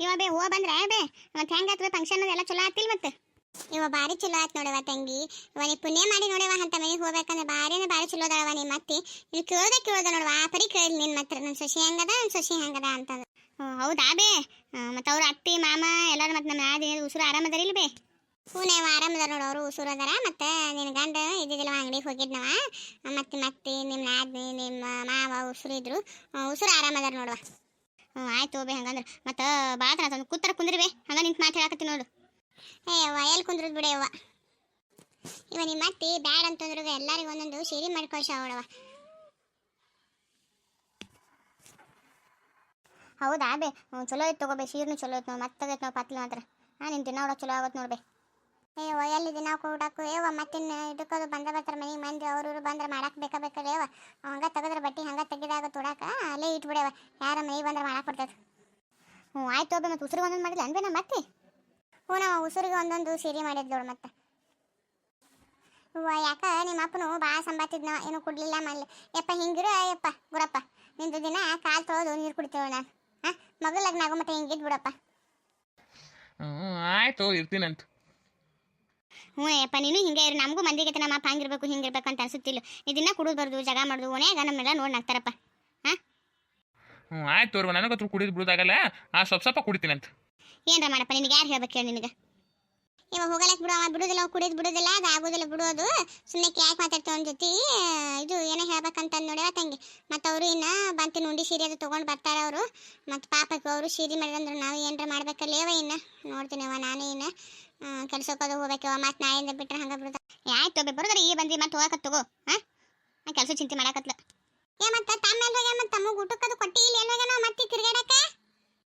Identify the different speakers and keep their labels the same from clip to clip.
Speaker 1: ಇವ ಬೇ ಹೂವ ಬಂದ್ರೆ ಬೇ ಮತ್ತೆ ಹೆಂಗಾತ್ವೆ ಫಂಕ್ಷನ್ ಎಲ್ಲ ಚಲೋ ಆತಿಲ್ ಮತ್ತೆ ಇವ ಬಾರಿ ಚಲೋ ಆತ್ ನೋಡವ ತಂಗಿ. ಇವ ನೀ ಪುಣ್ಯ ಮಾಡಿ ನೋಡವ ಅಂತ ಮನೆಗೆ ಹೋಗ್ಬೇಕಂದ್ರೆ ಬಾರಿನೇ ಬಾರಿ ಚಲೋ ಅದಾವ ನೀ ಮತ್ತೆ. ಇಲ್ಲಿ ಕೇಳ್ದೆ ಕೇಳ್ದೆ ನೋಡವ ಆ ಪರಿ ಕೇಳಿದ್ ನಿನ್ ಮಾತ್ರ ನನ್ನ ಸೊಸಿ ಹೆಂಗದ ನನ್ನ ಸೊಸಿ ಹೆಂಗದ ಅಂತಂದು. ಹೌದಾ ಬೇ? ಮತ್ತೆ ಅವ್ರ ಅತ್ತಿ ಮಾಮ ಎಲ್ಲರೂ ಮತ್ತೆ ನಮ್ಮ ಆದಿ ಉಸಿರು ಆರಾಮದಾರ ಇಲ್ಲ ಬೇ? ಹೂನೇವ ಆರಾಮದಾರ ನೋಡು ಅವರು ಉಸಿರು ಅದಾರ ಮತ್ತೆ ನಿನ್ನ ಗಂಡ ಇದ್ದಿದ್ದಿಲ್ಲ ಅಂಗಡಿಗೆ ಹೋಗಿದ್ನವ ಮತ್ತೆ ಮತ್ತೆ ನಿಮ್ಮ ನಾದ್ನಿ ನಿಮ್ಮ ಮಾವ ಉಸುರು ಇದ್ರು ಉಸಿರು ಆರಾಮದಾರ ನೋಡುವ. ಹ್ಞೂ ಆಯ್ತು ಬೇ ಹಂಗಂದ್ರೆ. ಮತ್ತೆ ಭಾಳ ತರ ಒಂದು ಕೂತರ ಕುಂದ್ರಿ ಬೇ. ಹಂಗ ನಿಂತು ಮಾತು ನೋಡು. ಏ ಅವ್ವ ಎಲ್ಲಿ ಕುಂದ್ರದ್ ಬಿಡೆ ಅವ್ವ ಇವ ನಿಮ್ಮ ಅತ್ತಿ ಬ್ಯಾಡ್ ಅಂತಂದ್ರು ಎಲ್ಲರಿಗೂ ಒಂದೊಂದು ಸೀರೆ ಮಾಡ್ಕೊಳ್ಸ ಅವಳವ ಹೌದಾ ಬೇ? ಚಲೋ ಇತ್ತು ತಗೋಬೇ ಸೀರ್ನು ಚಲೋ ಐತೆ ನೋಡಿ, ಮತ್ತೆ ನಾವು ಪತ್ಲ ಹತ್ರ ಹಾಂ ದಿನ ನೋಡೋ ಚಲೋ ಆಗತ್ತೆ ನೋಡ್ಬೇ ಏವ ಎಲ್ಲಿ ದಿನ ಕೂಡಕ್ಕೂ ಏವ ಮತ್ತಿನ್ನ ಇದಕ್ಕದು ಬಂದ ಬರ್ತಾರೆ ಮನೆಗೆ ಮಂದಿ ಅವ್ರು ಇವ್ರು ಬಂದ್ರೆ ಮಾಡಕ್ಕೆ ಬೇಕಾ ಬೇಕಲ್ಲ ಏವ ಹಂಗ ತೆಗೆದ್ರೆ ಬಟ್ಟೆ, ಹಂಗ ತೆಗೆದಾಗ ತೊಡಾಕ ಅಲ್ಲೇ ಇಟ್ಬಿಡೇವ ಯಾರ ಮನೆಗೆ ಬಂದ್ರೆ ಮಾಡಕ್ ಕೊಡ್ತದ ಹ್ಞೂ ಆಯ್ತು ಒಬ್ಬ ಮತ್ತೆ ಉಸಿರಿಗೆ ಒಂದೊಂದು ಮಾಡಿಲ್ಲ ಅನ್ಬೇ ನಮ್ಮ ಮತ್ತೆ? ಹ್ಞೂ ನಾವು ಉಸಿರಿಗೆ ಒಂದೊಂದು ಸೀರೆ ಮಾಡಿದ್ದೋಳು ಮತ್ತೆ. ಯಾಕ? ನಿಮ್ಮ ಅಪ್ಪನು ಭಾಳ ಸಂಬಾತಿದ್ನ ಏನು ಕುಡ್ಲಿಲ್ಲ ಮಲ್ಲ. ಯಪ್ಪ ಹಿಂಗಿರು ಯಪ್ಪ ಗುರಪ್ಪ. ನಿಂದು ದಿನ ಕಾಲು ತೊಳೆದು ನೀರು ಕುಡಿತೇವೆ ನಾನು. ಹಾಂ? ಮಗಳ ಲಗ್ನ ಆಗೋ ಮತ್ತೆ ಹಿಂಗಿದ್ ಬಿಡಪ್ಪ.
Speaker 2: ಹ್ಞೂ ಆಯ್ತು ಇರ್ತೀನಂತ
Speaker 1: ಹ್ಞೂ ಯಪ್ಪ ನೀನು ಹಿಂಗೆ ಇರು. ನಮಗೂ ಮಂದಿಗೆ ನಮ್ಮ ಅಪ್ಪ ಹಂಗಿರ್ಬೇಕು ಹಿಂಗಿರ್ಬೇಕು ಅಂತ ಅನ್ಸುತ್ತಿಲ್ಲ. ಇದನ್ನ ಕುಡಿದು ಬರ್ದು ಜಗ ಮಾಡೋದು ಓನ್ಯಾಗ ನಮ್ಮೆಲ್ಲ ನೋಡಿ ನಾಗ್ತಾರಪ್ಪ.
Speaker 2: ಹ್ಞೂ ಆಯ್ತು ತೋರ್ವ ನನಗತ್ರ ಕುಡಿದು ಬಿಡೋದಾಗಲ್ಲ. ಆ, ಸ್ವಲ್ಪ ಸ್ವಲ್ಪ ಕುಡಿತೀನಂತ
Speaker 1: ಏನ್ರ ಮಾಡಪ್ಪ, ನಿನಗೆ ಯಾರು ಹೇಳ್ಬೇಕು ಹೇಳಿ ನಿನಗೆ? ಇವ ಹೋಗಲಕ್ ಬಿಡು ಅವ ಬಿಡುದಿಲ್ಲ, ಅವ ಕುಡಿದು ಬಿಡುದಿಲ್ಲ, ಅದು ಆಗೋದಿಲ್ಲ, ಬಿಡೋದು. ಸುಮ್ಮನೆ ಯಾಕೆ ಮಾತಾಡ್ತಾವ ಅವ್ನ ಜೊತೆ, ಇದು ಏನೋ ಹೇಳ್ಬೇಕಂತ ನೋಡ್ಯಾವ ತಂಗಿ. ಮತ್ತು ಅವರು ಇನ್ನ ಬಂತಿನ ಉಂಡಿ ಸೀರೆ ಅದು ತೊಗೊಂಡು ಬರ್ತಾರ ಅವರು. ಮತ್ತು ಪಾಪಕ್ಕೆ ಅವರು ಸೀರೆ ಮಾಡಿದಂದ್ರೆ ನಾವು ಏನ್ರ ಮಾಡ್ಬೇಕಲ್ಲೇವ ಇನ್ನ? ನೋಡ್ತೀನಿ ಅವ ನಾನೇ ಇನ್ನ. ಕೆಲ್ಸಕ್ಕೆ ಅದು ಹೋಗ್ಬೇಕವ ಮತ್ತು ನಾಯಿಂದ ಬಿಟ್ರೆ ಹಂಗೆ ಬಿಡುದ? ಆಯ್ತು ಬರೋದ್ರೆ, ಈ ಬಂದು ಮತ್ತೆ ಹೋಗಕ್ಕೆ ತಗೋ ಹಾಂ ಕೆಲಸ ಚಿಂತೆ ಮಾಡಕತ್ಲ. ಏ, ಮತ್ತೆ ತಮ್ಮ ಹೋಗ್ಯಾನ ಮತ್ತೆ ತಮ್ಮ ಊಟಕ್ಕದು ಕೊಟ್ಟಿ ಇಲ್ಲಿ ಏನು ಹೋಗ್ಯಾನ ಮತ್ತೆ ತಿರ್ಗಾಡಕ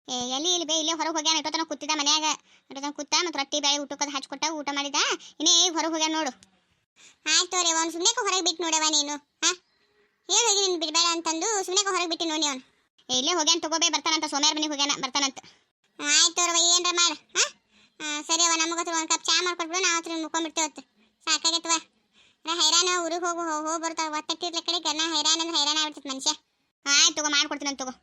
Speaker 1: ಏ ಎಲ್ಲಿ, ಇಲ್ಲಿ ಬೇ, ಇಲ್ಲೇ ಹೊರಗೆ ಹೋಗ್ಯಾನ ಇಟ್ಟೋತನ ಕೂತಿದ್ದ ಮನ್ಯಾಗ. ಇಟ್ಟೋತನ ಕೂತ ಮತ್ತು ರೊಟ್ಟಿ ಬೇಳೆ ಊಟಕ್ಕದು ಹಚ್ಕೊಟ್ಟ ಊಟ ಮಾಡಿದ. ಇನ್ನೇ ಹೊರಗೆ ಹೋಗ್ಯಾನ ನೋಡು. ಆಯ್ತು ರೀ ಅವ್ನು ಸುಮ್ಮನೆ ಹೊರಗೆ ಬಿಟ್ಟು ನೋಡವ ನೀನು. ಹಾಂ? ಹೇಳಿ ಹೋಗಿ ನೀನು ಬಿಡಬೇಡ ಅಂತಂದು ಸುಮ್ಮನೆ ಹೊರಗೆ ಬಿಟ್ಟು ನೋಡಿ ಅವನು. ಇಲ್ಲೇ ಹೋಗ್ಯಾನ ತಗೋಬೇ ಬರ್ತಾನಂತ, ಸೋಮ್ಯಾರ ಮನೆಗೆ ಹೋಗ್ಯಾನ, ಬರ್ತಾನಂತ. ಆಯ್ತು ಅವ್ರವ ಏನ್ರ ಮಾಡು, ಹಾಂ? ಸರಿ ಅವ ನಮಗತ್ರ ಒಂದು ಕಪ್ ಚಾ ಮಾಡ್ಕೊಟ್ಬಿಡು, ನಾವು ಹತ್ರ ಮುಕ್ಕೊಂಡ್ಬಿಡ್ತೇವತ್ತು ಸಾಕಾಗೈತವ ಅರೆ ಹೈರಾಣ, ಊರಿಗೆ ಹೋಗು ಹೋಗಿ ಬರ್ತಾವ ಒತ್ತಟ್ಟಿರ್ಲ ಗನ್ನ ಹೈರಾಣ ಅಂದ್ರೆ ಹೈರಾಣ ಆಗ್ಬಿಡ್ತೈತೆ ಮನುಷ್ಯ. ಆಯ್ತು ತಗೋ, ಮಾಡ್ಕೊಡ್ತೀನಿ ಅಂತ ತಗೋ.